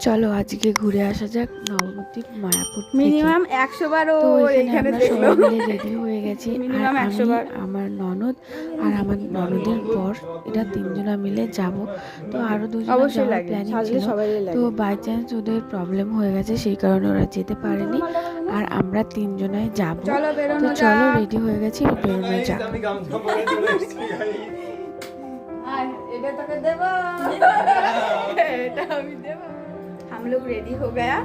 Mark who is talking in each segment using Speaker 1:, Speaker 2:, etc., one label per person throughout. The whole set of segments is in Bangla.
Speaker 1: চলো আজকে ঘুরে আসা যাক নবদ্বীপ মায়াপুর
Speaker 2: মিনিমাম একশো বারও
Speaker 1: তো এখানে
Speaker 2: এখানে
Speaker 1: সবাই মিলে রেডি হয়ে গেছি। আমি
Speaker 2: 100 বার।
Speaker 1: আমার ননদ আর আমার ননদের বর এটা তিনজনা মিলে যাব। তো আরও দুজন
Speaker 2: অবশ্যই
Speaker 1: প্ল্যানিং ছিল। তো বাই চান্স ওদের প্রবলেম হয়ে গেছে সেই কারণে ওরা যেতে পারেনি। আর আমরা তিনজনাই যাব। তো চলো রেডি হয়ে গেছি বেরোনো যাক।
Speaker 3: পরে
Speaker 2: এটা তোকে দেবো। এটা আমি দেবো। हम लोग रेडी हो गया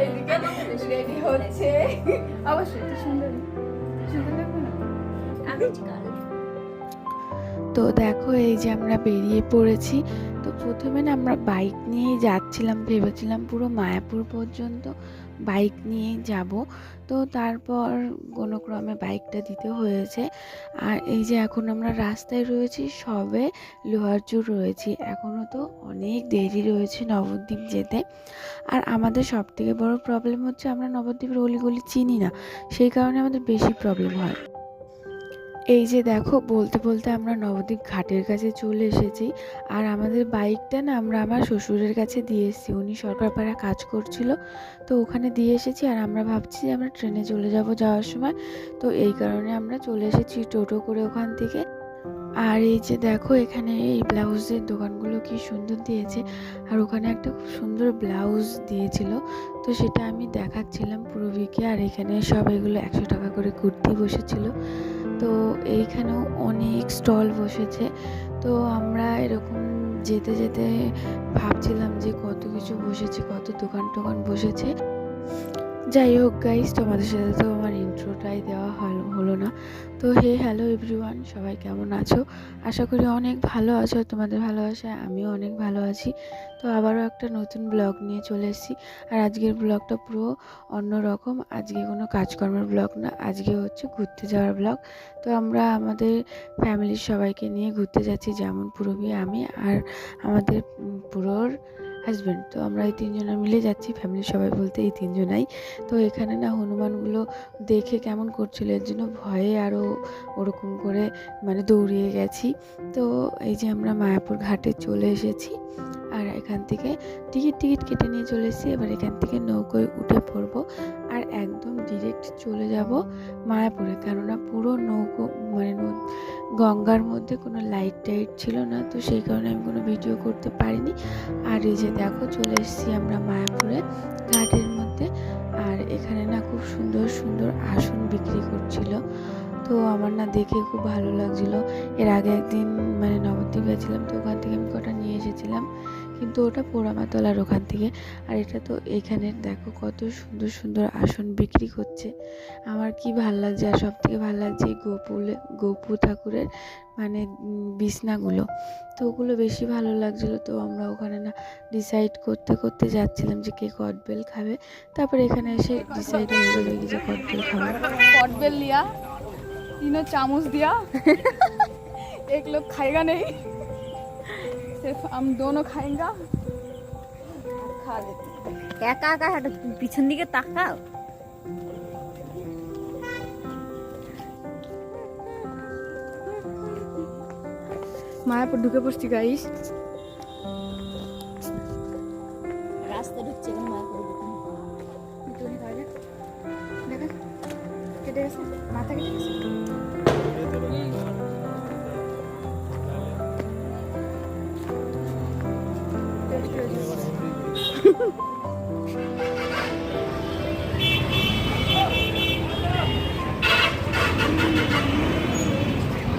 Speaker 2: এদিকে রেডি হচ্ছে অবশ্যই তুই সুন্দর সুন্দর লাগবে না
Speaker 1: তো দেখো এই যে আমরা বেরিয়ে পড়েছি তো প্রথমে না আমরা বাইক নিয়েই যাচ্ছিলাম ভেবেছিলাম পুরো মায়াপুর পর্যন্ত বাইক নিয়ে যাব। তো তারপর কোনো ক্রমে বাইকটা দিতে হয়েছে। আর এই যে এখন আমরা রাস্তায় রয়েছি, সবে লোহারচুর রয়েছি। এখনও তো অনেক দেরি রয়েছে নবদ্বীপ যেতে। আর আমাদের সবথেকে বড় প্রবলেম হচ্ছে আমরা নবদ্বীপের অলিগলি চিনি না। সেই কারণে আমাদের বেশি প্রবলেম হয়। এই যে দেখো, বলতে বলতে আমরা নবদ্বীপ ঘাটের কাছে চলে এসেছি। আর আমাদের বাইকটা না আমরা আমার শ্বশুরের কাছে দিয়ে এসেছি। উনি সরকারপাড়া কাজ করছিল, তো ওখানে দিয়ে এসেছি। আর আমরা ভাবছি যে আমরা ট্রেনে চলে যাব যাওয়ার সময়। তো এই কারণে আমরা চলে এসেছি টোটো করে ওখান থেকে। আর এই যে দেখো, এখানে এই ব্লাউজের দোকানগুলো কি সুন্দর দিয়েছে। আর ওখানে একটা খুব সুন্দর ব্লাউজ দিয়েছিল। তো সেটা আমি দেখাচ্ছিলাম পুরোবিকে আর এখানে সব এগুলো একশো টাকা করে কুর্তি বসেছিল। তো এইখানেও অনেক স্টল বসেছে। তো আমরা এরকম যেতে যেতে ভাবছিলাম যে কত কিছু বসেছে, কত দোকান টোকান বসেছে। যাই হোক গাইস তোমাদের সাথে তো ইন্ট্রোটাই দেওয়া হল- না। তো হে হ্যালো এভরিওয়ান, সবাই কেমন আছো? আশা করি অনেক ভালো আছো তোমাদের ভালোবাসায় আমিও অনেক ভালো আছি। তো আবারও একটা নতুন ব্লগ নিয়ে চলে এসেছি। আর আজকের ব্লগটা পুরো অন্যরকম। আজকে কোনো কাজকর্মের ব্লগ না, আজকে হচ্ছে ঘুরতে যাওয়ার ব্লগ। তো আমরা আমাদের ফ্যামিলির সবাইকে নিয়ে ঘুরতে যাচ্ছি, যেমন পুরবি, আমি আর আমাদের পুরোর হাজব্যান্ড তো আমরা এই তিনজনা মিলে যাচ্ছি ফ্যামিলির সবাই বলতে এই তিনজনাই। তো এখানে না হনুমানগুলো দেখে কেমন করছিল, এর জন্য ভয়ে আরও ওরকম করে মানে দৌড়িয়ে গেছি। তো এই যে আমরা মায়াপুর ঘাটে চলে এসেছি। আর এখান থেকে টিকিট টিকিট কেটে নিয়ে চলে এসেছি। এবার এখান থেকে নৌকোয় উঠে পড়ব আর একদম ডিরেক্ট চলে যাব মায়াপুরে। কেননা পুরো নৌকো মানে গঙ্গার মধ্যে কোনো লাইট টাইট ছিল না, তো সেই কারণে আমি কোনো ভিডিও করতে পারিনি। আর এই যে দেখো, চলে এসেছি আমরা মায়াপুরে ঘাটের মধ্যে। আর এখানে না খুব সুন্দর সুন্দর আসন বিক্রি করছিল। তো আমার না দেখে খুব ভালো লাগছিল। এর আগে একদিন মানে নবদ্বীপ গেছিলাম, তো ওখান থেকে আমি কটা নিয়ে এসেছিলাম। কিন্তু ওটা পোড়ামাতলার ওখান থেকে। আর এটা তো এখানে দেখো কত সুন্দর সুন্দর আসন বিক্রি করছে। আমার কি ভালো লাগছে আর সব থেকে ভালো লাগছে এই গোপুলে, গোপু ঠাকুরের মানে বিছনাগুলো। তো ওগুলো বেশি ভালো লাগছিল তো আমরা ওখানে না ডিসাইড করতে করতে যাচ্ছিলাম যে কে কটবেল খাবে। তারপরে এখানে এসে ডিসাইড হয়ে গেল যে কটবেল খাবে।
Speaker 2: কটবেল লিয়া তিনো চামচ দিয়া। এক লোক খাইগা নেই। सिर्फ हम दोनों खाएंगे खा लेते हैं।
Speaker 4: একা একা হাঁটো তুমি পিছন দিকে তাকাও
Speaker 2: মায়াপুর ঢুকে পড়ছি গাইস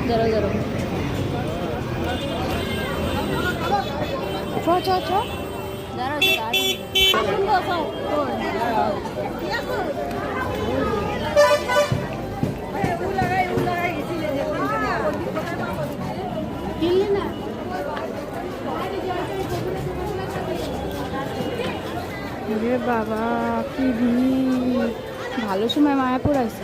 Speaker 4: ধরো ধরো
Speaker 2: চ বাবা, কি ভালো সময় মায়াপুর আছে?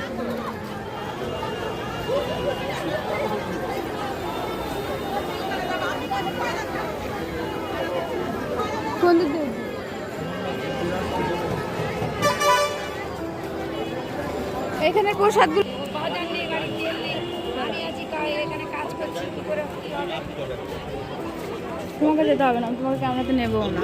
Speaker 2: এখানে প্রসাদগুলো তোমাকে
Speaker 5: যেতে হবে না, তোমাকে আমরা তো নেব না।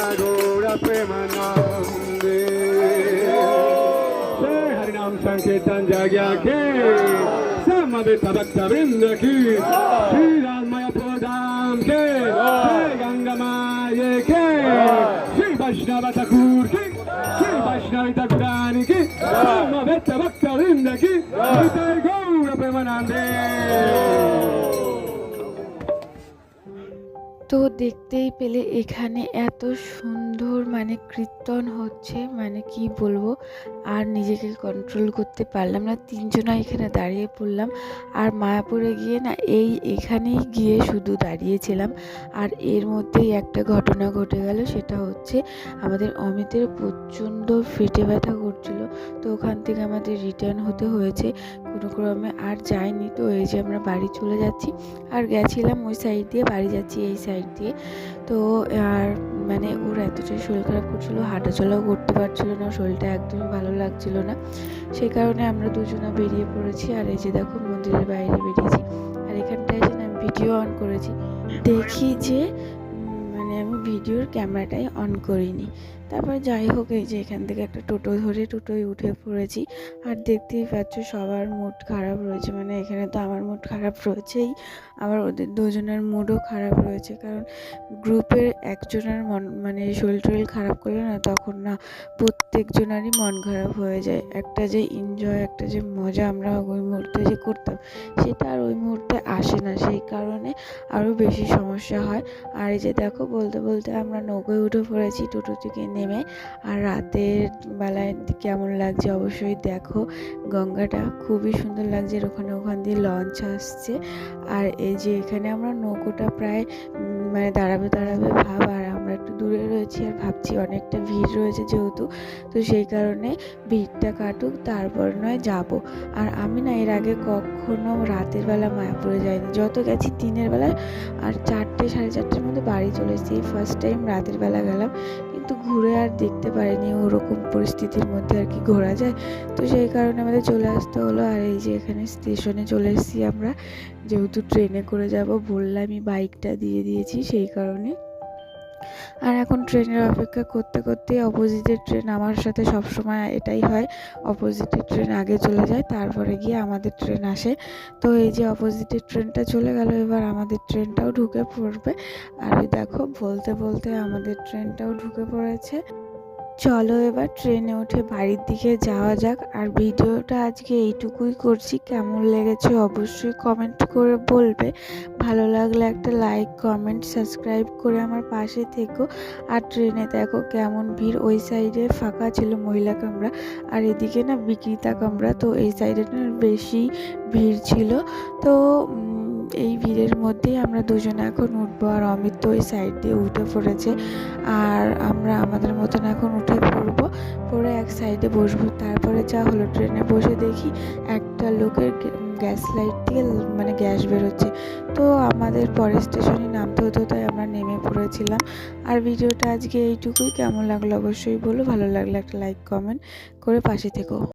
Speaker 2: Gaura Premanande Jai Harinam Sankirtan Jagyake Samadita Bhakta Vrindaki Shri Ramaya Pradamke Jai Gangamayake Shri Vaishnava Thakurke Shri Vaishnava Thakuranike Samadita Bhakta Vrindaki Jai Gaura Premanande Jai Gaura Premanande
Speaker 1: তো দেখতেই পেলে এখানে এত সুন্দর মানে কীর্তন হচ্ছে মানে কি বলব? আর নিজেকে কন্ট্রোল করতে পারলাম না। তিনজনা এখানে দাঁড়িয়ে পড়লাম। আর মায়াপুরে গিয়ে না এই এখানেই গিয়ে শুধু দাঁড়িয়েছিলাম। আর এর মধ্যেই একটা ঘটনা ঘটে গেল, সেটা হচ্ছে আমাদের অমিতের প্রচণ্ড ফেটে ব্যথা করছিল। তো ওখান থেকে আমাদের রিটার্ন হতে হয়েছে। কোনো ক্রমে আর যাইনি তো এই যে আমরা বাড়ি চলে যাচ্ছি। আর গেছিলাম ওই সাইড দিয়ে, বাড়ি যাচ্ছি এই সাইড দিয়ে। তো আর মানে ওর এতটাই শরীর খারাপ করছিল হাঁটাচলাও করতে পারছিল না, শরীরটা একদমই ভালো লাগছিল না। সেই কারণে আমরা দুজনা বেরিয়ে পড়েছি আর এই যে দেখো মন্দিরের বাইরে বেরিয়েছি। আর এখানটায় এসে আমি ভিডিও অন করেছি। দেখি যে মানে আমি ভিডিওর ক্যামেরাটাই অন করিনি। তারপর যাই হোক, এই যে এখান থেকে একটা টোটো ধরে টোটোয় উঠে পড়েছি। আর দেখতেই পাচ্ছ সবার মুড খারাপ রয়েছে। মানে এখানে তো আমার মুড খারাপ রয়েছেই, আবার ওদের দুজনের মুডও খারাপ রয়েছে। কারণ গ্রুপের একজনের মন মানে শরীর টরীর খারাপ করলে না তখন না প্রত্যেকজনারই মন খারাপ হয়ে যায়। একটা যে এনজয় একটা যে মজা আমরা ওই মুহূর্তে যে করতাম, সেটা আর ওই মুহূর্তে আসে না। সেই কারণে আরও বেশি সমস্যা হয়। আর এই যে দেখো, বলতে বলতে আমরা নৌকোয় উঠে পড়েছি, টোটো থেকে নেমে আর রাতের বেলায় কেমন লাগছে অবশ্যই দেখো। গঙ্গাটা খুবই সুন্দর লাগছে ওখানে ওখান দিয়ে লঞ্চ আসছে। আর এই যে এখানে আমরা নৌকোটা প্রায় মানে দাঁড়াবে দাঁড়াবে ভাব, আর আমরা একটু দূরে রয়েছি আর ভাবছি অনেকটা ভিড় রয়েছে যেহেতু। তো সেই কারণে ভিড়টা কাটুক, তারপর নয় যাব। আর আমি না এর আগে কখনো রাতের বেলা মায়াপুরে যাইনি। যত গেছি দিনের বেলা আর চারটে সাড়ে চারটের মধ্যে বাড়ি চলে এসেছি। ফার্স্ট টাইম রাতের বেলা গেলাম। কিন্তু ঘুরে আর দেখতে পারিনি, ওরকম পরিস্থিতির মধ্যে আর কি ঘোরা যায়। তো সেই কারণে আমাদের চলে আসতে হলো। আর এই যে এখানে স্টেশনে চলে এসেছি আমরা, যেহেতু ট্রেনে করে যাব, বললামই বাইকটা দিয়ে দিয়েছি, সেই কারণে। আর এখন ট্রেনের অপেক্ষা করতে করতে অপোজিটের ট্রেন আমার সাথে সব সময় এটাই হয় অপোজিটের ট্রেন আগে চলে যায়, তারপরে গিয়ে আমাদের ট্রেন আসে। তো এই যে অপোজিটের ট্রেনটা চলে গেল, এবার আমাদের ট্রেনটাও ঢুকে পড়বে। আর দেখো, বলতে বলতে আমাদের ট্রেনটাও ঢুকে পড়েছে। চলো এবার ট্রেনে উঠে বাড়ির দিকে যাওয়া যাক। আর ভিডিওটা আজকে এইটুকুই করছি। কেমন লেগেছে অবশ্যই কমেন্ট করে বলবে। ভালো লাগলে একটা লাইক কমেন্ট সাবস্ক্রাইব করে আমার পাশে থেকো। আর ট্রেনে দেখো কেমন ভিড়। ওই সাইডে ফাঁকা ছিল মহিলা কামরা। আর এদিকে না বিক্রেতা কামরা। তো এই সাইডে না বেশি ভিড় ছিল। তো এই ভিড়ের মধ্যেই আমরা দুজনে এখন উঠবো আর অমিত তো ওই সাইড দিয়ে উঠে পড়েছে। আর আমরা আমাদের মতন এখন উঠে পড়ব পরে এক সাইডে বসবো। তারপরে যা হলো ট্রেনে বসে দেখি একটা লোকের গ্যাস লাইট ল- মানে গ্যাস বেরোচ্ছে। তো আমাদের পরের স্টেশনে নামতে হতো, তাই আমরা নেমে পড়েছিলাম। আর ভিডিওটা আজকে এইটুকুই। কেমন লাগল অবশ্যই বলো। ভালো লাগলে একটা লাইক কমেন্ট করে পাশে থেকো।